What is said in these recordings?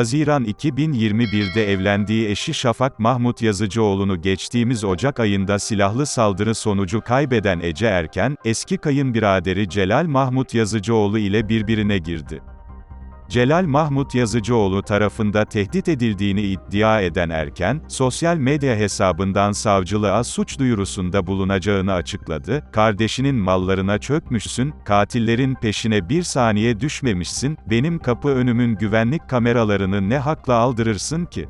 Haziran 2021'de evlendiği eşi Şafak Mahmut Yazıcıoğlu'nu geçtiğimiz Ocak ayında silahlı saldırı sonucu kaybeden Ece Erken, eski kayınbiraderi Celal Mahmut Yazıcıoğlu ile birbirine girdi. Celal Mahmut Yazıcıoğlu tarafında tehdit edildiğini iddia eden Erken, sosyal medya hesabından savcılığa suç duyurusunda bulunacağını açıkladı, kardeşinin mallarına çökmüşsün, katillerin peşine bir saniye düşmemişsin, benim kapı önümün güvenlik kameralarını ne hakla aldırırsın ki?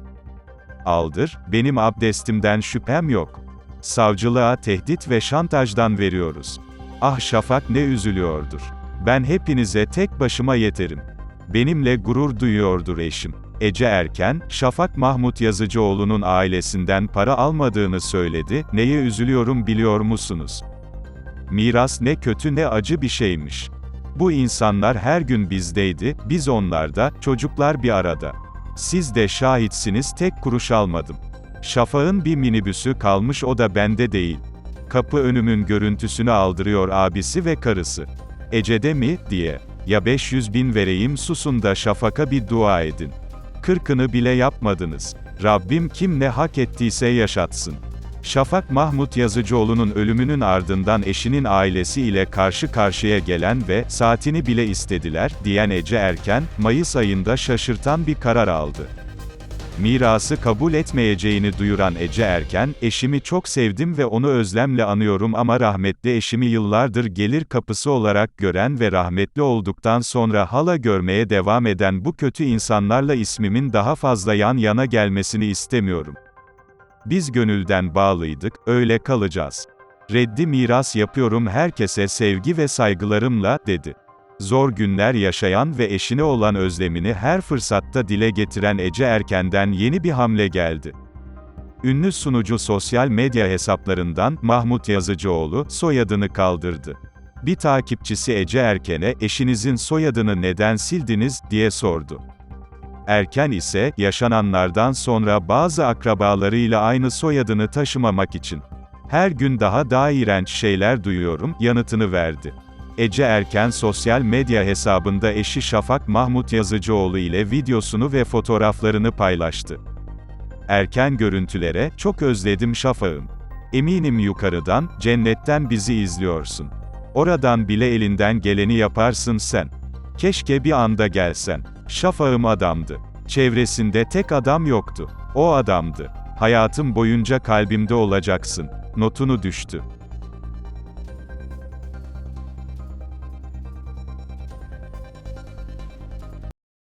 Aldır, benim abdestimden şüphem yok. Savcılığa tehdit ve şantajdan veriyoruz. Ah Şafak ne üzülüyordur. Ben hepinize tek başıma yeterim. Benimle gurur duyuyordur eşim. Ece Erken, Şafak Mahmut Yazıcıoğlu'nun ailesinden para almadığını söyledi, neye üzülüyorum biliyor musunuz? Miras ne kötü ne acı bir şeymiş. Bu insanlar her gün bizdeydi, biz onlarda, çocuklar bir arada. Siz de şahitsiniz tek kuruş almadım. Şafak'ın bir minibüsü kalmış o da bende değil. Kapı önümün görüntüsünü aldırıyor abisi ve karısı. Ece'de mi, diye. Ya 500 bin vereyim susun da Şafak'a bir dua edin. Kırkını bile yapmadınız. Rabbim kim ne hak ettiyse yaşatsın. Şafak Mahmut Yazıcıoğlu'nun ölümünün ardından eşinin ailesi ile karşı karşıya gelen ve saatini bile istediler diyen Ece Erken, Mayıs ayında şaşırtan bir karar aldı. Mirası kabul etmeyeceğini duyuran Ece Erken, eşimi çok sevdim ve onu özlemle anıyorum ama rahmetli eşimi yıllardır gelir kapısı olarak gören ve rahmetli olduktan sonra hala görmeye devam eden bu kötü insanlarla ismimin daha fazla yan yana gelmesini istemiyorum. Biz gönülden bağlıydık, öyle kalacağız. Reddi miras yapıyorum herkese sevgi ve saygılarımla, dedi. Zor günler yaşayan ve eşine olan özlemini her fırsatta dile getiren Ece Erken'den yeni bir hamle geldi. Ünlü sunucu sosyal medya hesaplarından Mahmut Yazıcıoğlu soyadını kaldırdı. Bir takipçisi Ece Erken'e eşinizin soyadını neden sildiniz diye sordu. Erken ise yaşananlardan sonra bazı akrabalarıyla aynı soyadını taşımamak için her gün daha daha iğrenç şeyler duyuyorum yanıtını verdi. Ece Erken sosyal medya hesabında eşi Şafak Mahmut Yazıcıoğlu ile videosunu ve fotoğraflarını paylaştı. Erken görüntülere, çok özledim Şafak'ım. Eminim yukarıdan, cennetten bizi izliyorsun. Oradan bile elinden geleni yaparsın sen. Keşke bir anda gelsen. Şafak'ım adamdı. Çevresinde tek adam yoktu. O adamdı. Hayatım boyunca kalbimde olacaksın. Notunu düştü.